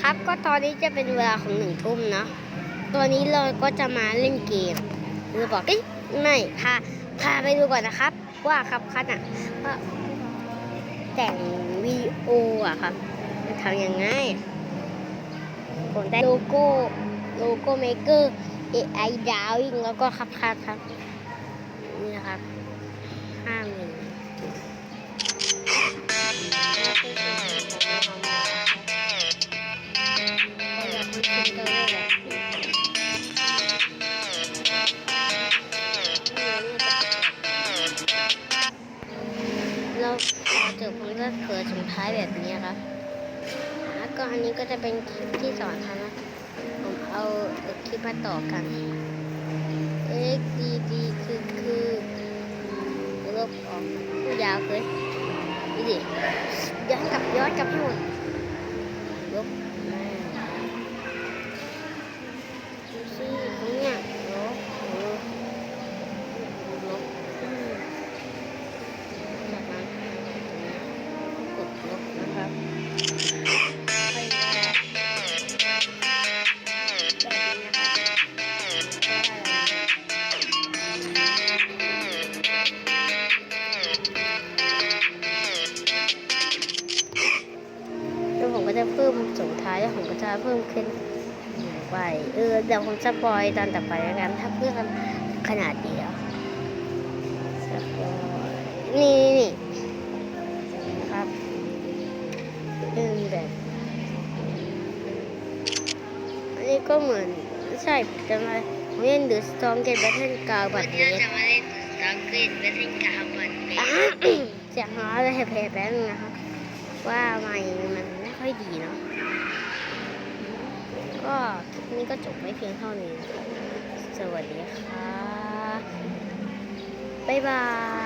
ครับ ก็ตอนนี้จะเป็นเวลาของหนึ่งทุ่มเนาะตัวนี้เราก็จะมาเล่นเกมหรือบอกเอ้ยไม่พาพาไปดูก่อนนะครับ ว่าครับคันอะว่าแต่งวีโออะครับจะทำยังไงผมได้โลโก้โลโก้เมเกอร์ AI ดาวอิงแล้วก็ครับคัดครับนี่นะครับห้าหมื่น เราเจอผมก็เกิดสุดท้ายแบบนี้ครับ แล้วก็อันนี้ก็จะเป็นคลิปที่สอนครับนะ ผมเอาคลิปมาต่อกัน x d d คือคือลบออกยาวเกินดูดิย้อนกลับย้อนกลับให้หมดลบายแล้วผมก็จะเพิ่มขึ้นไปเออเดี๋ยวผมสปอยตอนต่อไปแล้วกันถ้าเพื่อนขนาดเดียวสปอยนี่นี่ครับเป็นแบบอันนี้ก็เหมือนใช่ผมจะมาผมเล่นดูสตอมเกตแบทเทิลกาวแบบนี้จะมาเล่นสตาร์เกตและเล่นกาบันเป็นอะเสียงน้อยเลยแผลแป๊บนึงนะครับว่าไม่มันไม่ ค่อยดีเนาะก็คลิปนี้ก็จบไม่เพียงเท่านี้ สวัสดีค่ะ บ๊ายบาย